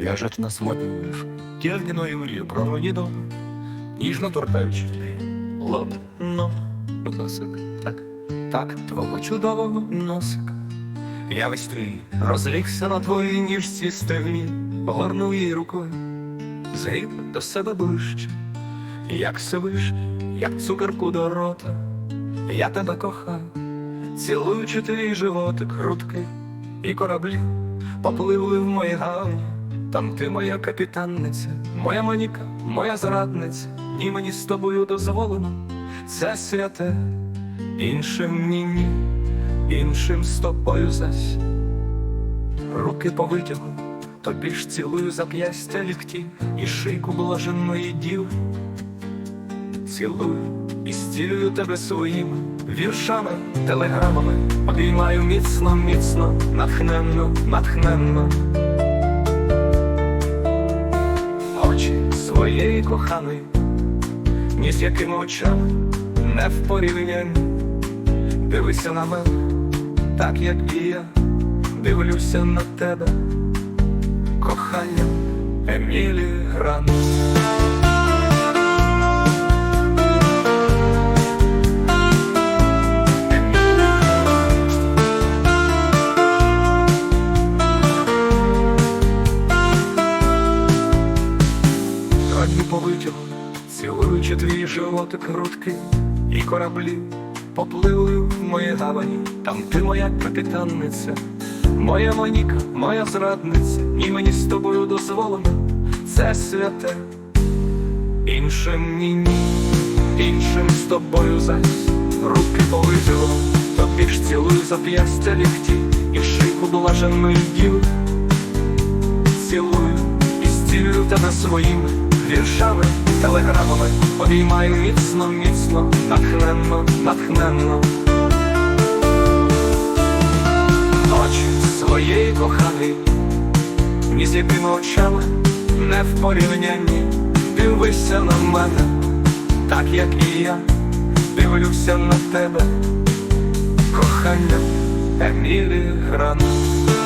ляжать на ліжку. Тільки мрію про моїду, ніжно торкаючи лоб. Ну, носик, так, так, твого чудового носика. Я весь твій розлігся на твоїй ніжці стегні, горнув її рукою, зріб до себе ближче, як сивиш, як цукерку до рота. Я тебе кохаю, цілуючи твій животик грудки, і кораблі попливли в мої гавні. Там ти моя капітанниця, моя маніка, моя зрадниця, і мені з тобою дозволено, це святе, іншим ні, ні, іншим з тобою зась. Руки повитягну, тобі ж цілую зап'ястя лікті і шийку блаженної діви. Цілую і стілюю тебе своїми віршами, телеграмами, обіймаю міцно, міцно, натхненно, натхненно. Очі своєї коханої, ні з якими очами не в порівнянні. Дивися на мене, так як і я, дивлюся на тебе, кохання Емілі Грант. Цілуючи твій животик грудки, і кораблі попливли в мої гавані, там ти моя капітанниця, моя маніка, моя зрадниця, і мені з тобою дозволено, це святе, іншим ні, ні, іншим з тобою зась, руки повитягу, тобі ж цілую зап'ястя ліхті, і шийку блаженної діви цілую і стілюю тебе віршами, телеграмами, обіймаю міцно, міцно, натхненно, натхненно. Очі своєї коханої, ні з якими очами не в порівнянні, дивися на мене, так як і я, дивлюся на тебе, кохання Емілі Гранат.